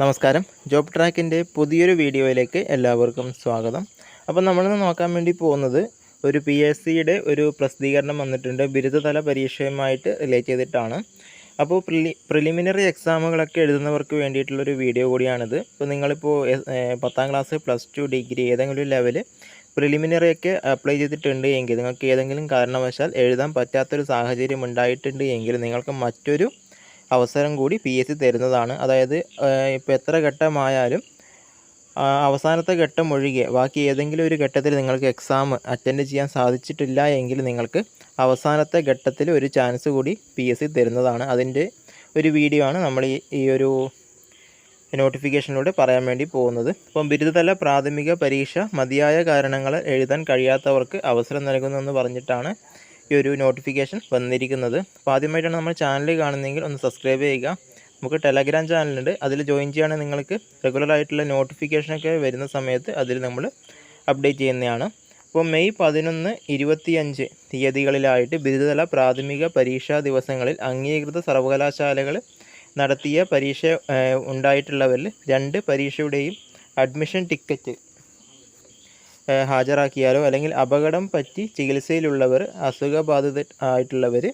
നമസ്കാരം. ജോബ് ട്രാക്കിന്റെ പുതിയൊരു വീഡിയോയിലേക്ക് എല്ലാവർക്കും സ്വാഗതം. അപ്പോൾ നമ്മളിന്ന് നോക്കാൻ വേണ്ടി പോകുന്നത് ഒരു പി എസ് സിയുടെ ഒരു പ്രസിദ്ധീകരണം വന്നിട്ടുണ്ട്. ബിരുദതല പരീക്ഷയുമായിട്ട് റിലേറ്റ് ചെയ്തിട്ടാണ്. അപ്പോൾ പ്രിലി പ്രിലിമിനറി എക്സാമുകളൊക്കെ എഴുതുന്നവർക്ക് വേണ്ടിയിട്ടുള്ളൊരു വീഡിയോ കൂടിയാണിത്. ഇപ്പോൾ നിങ്ങളിപ്പോൾ പത്താം ക്ലാസ് പ്ലസ് ടു ഡിഗ്രി ഏതെങ്കിലും ലെവൽ പ്രിലിമിനറി ഒക്കെ അപ്ലൈ ചെയ്തിട്ടുണ്ട് എങ്കിൽ നിങ്ങൾക്ക് ഏതെങ്കിലും കാരണവശാൽ എഴുതാൻ പറ്റാത്തൊരു സാഹചര്യം ഉണ്ടായിട്ടുണ്ട് എങ്കിൽ നിങ്ങൾക്ക് മറ്റൊരു അവസരം കൂടി പി എസ് സി തരുന്നതാണ്. അതായത് ഇപ്പോൾ എത്ര ഘട്ടമായാലും അവസാനത്തെ ഘട്ടം ഒഴികെ ബാക്കി ഏതെങ്കിലും ഒരു ഘട്ടത്തിൽ നിങ്ങൾക്ക് എക്സാം അറ്റൻഡ് ചെയ്യാൻ സാധിച്ചിട്ടില്ല എങ്കിൽ നിങ്ങൾക്ക് അവസാനത്തെ ഘട്ടത്തിൽ ഒരു ചാൻസ് കൂടി പി എസ് സി തരുന്നതാണ്. അതിന്റെ ഒരു വീഡിയോ ആണ് നമ്മൾ ഈ ഈ ഒരു നോട്ടിഫിക്കേഷനിലൂടെ പറയാൻ വേണ്ടി പോകുന്നത്. അപ്പം ബിരുദതല പ്രാഥമിക പരീക്ഷ മതിയായ കാരണങ്ങൾ എഴുതാൻ കഴിയാത്തവർക്ക് അവസരം നൽകുന്നു എന്ന് പറഞ്ഞിട്ടാണ് ഈ ഒരു നോട്ടിഫിക്കേഷൻ വന്നിരിക്കുന്നത്. അപ്പോൾ ആദ്യമായിട്ടാണ് നമ്മൾ ചാനൽ കാണുന്നതെങ്കിൽ ഒന്ന് സബ്സ്ക്രൈബ് ചെയ്യുക. നമുക്ക് ടെലഗ്രാം ചാനലുണ്ട് അതിൽ ജോയിൻ ചെയ്യുകയാണെങ്കിൽ നിങ്ങൾക്ക് റെഗുലർ ആയിട്ടുള്ള നോട്ടിഫിക്കേഷനൊക്കെ വരുന്ന സമയത്ത് അതിൽ നമ്മൾ അപ്ഡേറ്റ് ചെയ്യുന്നതാണ്. അപ്പോൾ മെയ് പതിനൊന്ന് ഇരുപത്തിയഞ്ച് തീയതികളിലായിട്ട് ബിരുദതല പ്രാഥമിക പരീക്ഷാ ദിവസങ്ങളിൽ അംഗീകൃത സർവകലാശാലകൾ നടത്തിയ പരീക്ഷ ഉണ്ടായിട്ടുള്ളവരിൽ രണ്ട് പരീക്ഷയുടെയും അഡ്മിഷൻ ടിക്കറ്റ് ഹാജരാക്കിയാലോ? അല്ലെങ്കിൽ അപകടം പറ്റി ചികിത്സയിലുള്ളവർ അസുഖബാധിത ആയിട്ടുള്ളവർ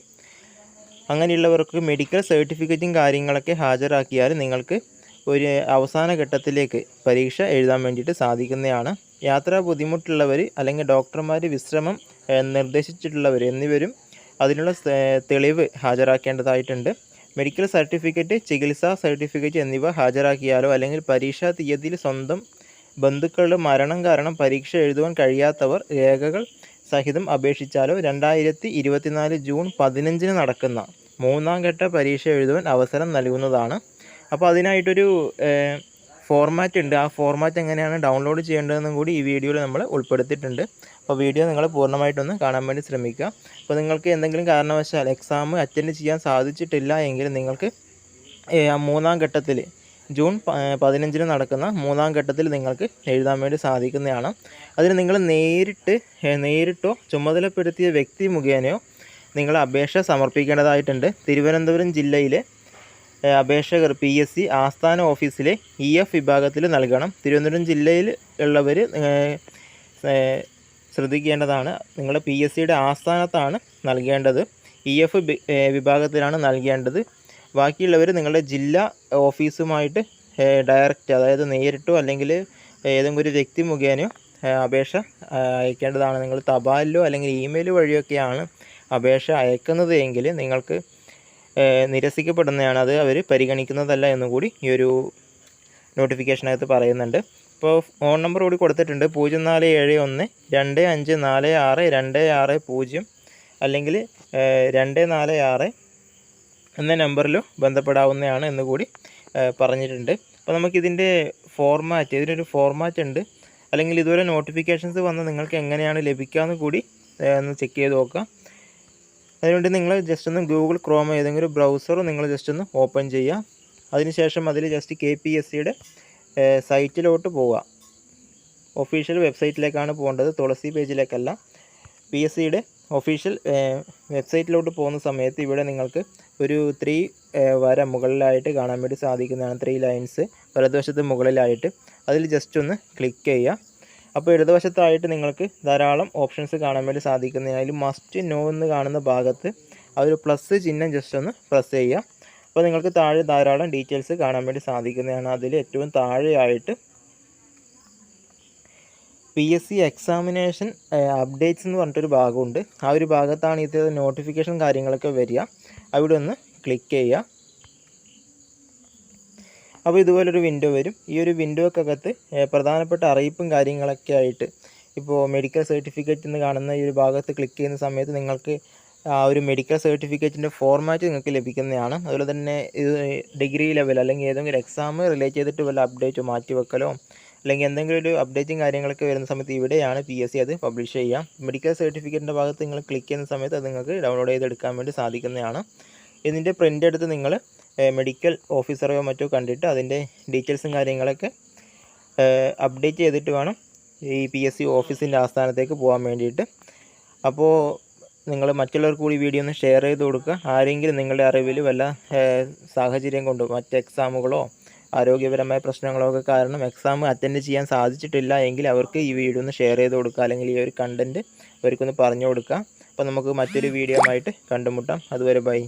അങ്ങനെയുള്ളവർക്ക് മെഡിക്കൽ സർട്ടിഫിക്കറ്റും കാര്യങ്ങളൊക്കെ ഹാജരാക്കിയാൽ നിങ്ങൾക്ക് ഒരു അവസാന ഘട്ടത്തിലേക്ക് പരീക്ഷ എഴുതാൻ വേണ്ടിയിട്ട് സാധിക്കുന്നതാണ്. യാത്രാ ബുദ്ധിമുട്ടുള്ളവർ അല്ലെങ്കിൽ ഡോക്ടർമാർ വിശ്രമം നിർദ്ദേശിച്ചിട്ടുള്ളവർ എന്നിവരും അതിനുള്ള തെളിവ് ഹാജരാക്കേണ്ടതായിട്ടുണ്ട്. മെഡിക്കൽ സർട്ടിഫിക്കറ്റ് ചികിത്സാ സർട്ടിഫിക്കറ്റ് എന്നിവ ഹാജരാക്കിയാലോ? അല്ലെങ്കിൽ പരീക്ഷാ തീയതിയിൽ സ്വന്തം ബന്ധുക്കളുടെ മരണം കാരണം പരീക്ഷ എഴുതുവാൻ കഴിയാത്തവർ രേഖകൾ സഹിതം അപേക്ഷിച്ചാലോ രണ്ടായിരത്തി ഇരുപത്തിനാല് ജൂൺ പതിനഞ്ചിന് നടക്കുന്ന മൂന്നാം ഘട്ട പരീക്ഷ എഴുതുവാൻ അവസരം നൽകുന്നതാണ്. അപ്പോൾ അതിനായിട്ടൊരു ഫോർമാറ്റ് ഉണ്ട്. ആ ഫോർമാറ്റ് എങ്ങനെയാണ് ഡൗൺലോഡ് ചെയ്യേണ്ടതെന്നും കൂടി ഈ വീഡിയോയിൽ നമ്മൾ ഉൾപ്പെടുത്തിയിട്ടുണ്ട്. അപ്പോൾ വീഡിയോ നിങ്ങൾ പൂർണമായിട്ടൊന്ന് കാണാൻ വേണ്ടി ശ്രമിക്കുക. അപ്പോൾ നിങ്ങൾക്ക് എന്തെങ്കിലും കാരണവശാൽ എക്സാം അറ്റൻഡ് ചെയ്യാൻ സാധിച്ചിട്ടില്ല എങ്കിൽ നിങ്ങൾക്ക് മൂന്നാം ഘട്ടത്തിൽ ജൂൺ പതിനഞ്ചിന് നടക്കുന്ന മൂന്നാം ഘട്ടത്തിൽ നിങ്ങൾക്ക് എഴുതാൻ വേണ്ടി സാധിക്കുന്നതാണ്. അതിന് നിങ്ങൾ നേരിട്ട് നേരിട്ടോ ചുമതലപ്പെടുത്തിയ വ്യക്തി മുഖേനയോ നിങ്ങൾ അപേക്ഷ സമർപ്പിക്കേണ്ടതായിട്ടുണ്ട്. തിരുവനന്തപുരം ജില്ലയിലെ അപേക്ഷകർ പി എസ് സി ആസ്ഥാന ഓഫീസിലെ ഇ എഫ് വിഭാഗത്തിൽ നൽകണം. തിരുവനന്തപുരം ജില്ലയിൽ ഉള്ളവർ ശ്രദ്ധിക്കേണ്ടതാണ്. നിങ്ങൾ പി എസ് സിയുടെ ആസ്ഥാനത്താണ് നൽകേണ്ടത്. ഇ എഫ് വിഭാഗത്തിലാണ് നൽകേണ്ടത്. ബാക്കിയുള്ളവർ നിങ്ങളുടെ ജില്ലാ ഓഫീസുമായിട്ട് ഡയറക്റ്റ് അതായത് നേരിട്ടോ അല്ലെങ്കിൽ ഏതെങ്കിലും ഒരു വ്യക്തി മുഖേനയോ അപേക്ഷ അയക്കേണ്ടതാണ്. നിങ്ങൾ തപാലിലോ അല്ലെങ്കിൽ ഇമെയിൽ വഴിയൊക്കെയാണ് അപേക്ഷ അയക്കുന്നത് എങ്കിൽ നിങ്ങൾക്ക് നിരസിക്കപ്പെടുന്നതാണ്. അത് അവർ പരിഗണിക്കുന്നതല്ല എന്നും കൂടി ഈ ഒരു നോട്ടിഫിക്കേഷനകത്ത് പറയുന്നുണ്ട്. ഇപ്പോൾ ഫോൺ നമ്പർ കൂടി കൊടുത്തിട്ടുണ്ട്. പൂജ്യം നാല് ഏഴ് ഒന്ന് രണ്ട് അഞ്ച് നാല് ആറ് രണ്ട് ആറ് പൂജ്യം അല്ലെങ്കിൽ രണ്ട് നാല് ആറ് എന്ന നമ്പറിലോ ബന്ധപ്പെടാവുന്നതാണ് എന്ന് കൂടി പറഞ്ഞിട്ടുണ്ട്. അപ്പോൾ നമുക്കിതിന്റെ ഫോർമാറ്റ് ഇതിനൊരു ഫോർമാറ്റ് ഉണ്ട്. അല്ലെങ്കിൽ ഇതുവരെ നോട്ടിഫിക്കേഷൻസ് വന്ന് നിങ്ങൾക്ക് എങ്ങനെയാണ് ലഭിക്കാമെന്ന് കൂടി ഒന്ന് ചെക്ക് ചെയ്ത് നോക്കുക അതിനുവേണ്ടി നിങ്ങൾ ജസ്റ്റ് ഒന്ന് ഗൂഗിൾ ക്രോം ഏതെങ്കിലും ഒരു ബ്രൗസർ നിങ്ങൾ ജസ്റ്റ് ഒന്ന് ഓപ്പൺ ചെയ്യുക. അതിനുശേഷം അതിൽ ജസ്റ്റ് കെ പി എസ് സിയുടെ സൈറ്റിലോട്ട് പോവുക. ഒഫീഷ്യൽ വെബ്സൈറ്റിലേക്കാണ് പോകേണ്ടത്. തുളസി പേജിലേക്കല്ല പി എസ് സിയുടെ ഒഫീഷ്യൽ വെബ്സൈറ്റിലോട്ട് പോകുന്ന സമയത്ത് ഇവിടെ നിങ്ങൾക്ക് ഒരു ത്രീ വര മുകളിലായിട്ട് കാണാൻ വേണ്ടി സാധിക്കുന്നതാണ്. ത്രീ ലൈൻസ് വലതുവശത്ത് മുകളിലായിട്ട്. അതിൽ ജസ്റ്റ് ഒന്ന് ക്ലിക്ക് ചെയ്യുക. അപ്പോൾ ഇടതുവശത്തായിട്ട് നിങ്ങൾക്ക് ധാരാളം ഓപ്ഷൻസ് കാണാൻ വേണ്ടി സാധിക്കുന്നതിന് മസ്റ്റ് നോ എന്ന് കാണുന്ന ഭാഗത്ത് ആ ഒരു പ്ലസ് ചിഹ്നം ജസ്റ്റ് ഒന്ന് പ്രസ് ചെയ്യുക. അപ്പോൾ നിങ്ങൾക്ക് താഴെ ധാരാളം ഡീറ്റെയിൽസ് കാണാൻ വേണ്ടി സാധിക്കുന്നതാണ്. അതിൽ ഏറ്റവും താഴെയായിട്ട് P S C examination updates എന്ന് പറഞ്ഞിട്ടൊരു ഭാഗമുണ്ട്. ആ ഒരു ഭാഗത്താണ് ഇത് നോട്ടിഫിക്കേഷൻ കാര്യങ്ങളൊക്കെ വരിക. അവിടെ ഒന്ന് ക്ലിക്ക് ചെയ്യുക. അപ്പോൾ ഇതുപോലൊരു വിൻഡോ വരും. ഈ ഒരു വിൻഡോക്കകത്ത് പ്രധാനപ്പെട്ട അറിയിപ്പും കാര്യങ്ങളൊക്കെ ആയിട്ട് ഇപ്പോൾ മെഡിക്കൽ സർട്ടിഫിക്കറ്റ് എന്ന് കാണുന്ന ഈ ഒരു ഭാഗത്ത് ക്ലിക്ക് ചെയ്യുന്ന സമയത്ത് നിങ്ങൾക്ക് ആ ഒരു മെഡിക്കൽ സർട്ടിഫിക്കറ്റിന്റെ ഫോർമാറ്റ് നിങ്ങൾക്ക് ലഭിക്കുന്നതാണ്. അതുപോലെ തന്നെ ഇത് ഡിഗ്രി ലെവൽ അല്ലെങ്കിൽ ഏതെങ്കിലും എക്സാം റിലേറ്റ് ചെയ്തിട്ട് വല്ല അപ്ഡേറ്റ് മാറ്റി വെക്കലോ അല്ലെങ്കിൽ എന്തെങ്കിലും ഒരു അപ്ഡേറ്റും കാര്യങ്ങളൊക്കെ വരുന്ന സമയത്ത് ഇവിടെയാണ് പി എസ് സി അത് പബ്ലിഷ് ചെയ്യുക. മെഡിക്കൽ സർട്ടിഫിക്കറ്റിന്റെ ഭാഗത്ത് നിങ്ങൾ ക്ലിക്ക് ചെയ്യുന്ന സമയത്ത് അത് നിങ്ങൾക്ക് ഡൗൺലോഡ് ചെയ്തെടുക്കാൻ വേണ്ടി സാധിക്കുന്നതാണ്. ഇതിന്റെ പ്രിന്റ് എടുത്ത് നിങ്ങൾ മെഡിക്കൽ ഓഫീസറോ മറ്റോ കണ്ടിട്ട് അതിന്റെ ഡീറ്റെയിൽസും കാര്യങ്ങളൊക്കെ അപ്ഡേറ്റ് ചെയ്തിട്ട് വേണം ഈ പി എസ് സി ഓഫീസിന്റെ ആസ്ഥാനത്തേക്ക് പോകാൻ വേണ്ടിയിട്ട്. അപ്പോൾ നിങ്ങൾ മറ്റുള്ളവർക്ക് കൂടി വീഡിയോ ഒന്ന് ഷെയർ ചെയ്ത് കൊടുക്കുക. ആരെങ്കിലും നിങ്ങളുടെ അറിവിൽ വല്ല സാഹചര്യം കൊണ്ടോ മറ്റ് എക്സാമുകളോ ആരോഗ്യപരമായ പ്രശ്നങ്ങളൊക്കെ കാരണം എക്സാം അറ്റൻഡ് ചെയ്യാൻ സാധിച്ചിട്ടില്ല എങ്കിൽ അവർക്ക് ഈ വീഡിയോ ഒന്ന് ഷെയർ ചെയ്ത് കൊടുക്കുക. അല്ലെങ്കിൽ ഈ ഒരു കണ്ടന്റ് അവർക്കൊന്ന് പറഞ്ഞു കൊടുക്കുക. അപ്പോൾ നമുക്ക് മറ്റൊരു വീഡിയോ ആയിട്ട് കണ്ടുമുട്ടാം. അതുവരെ ബൈ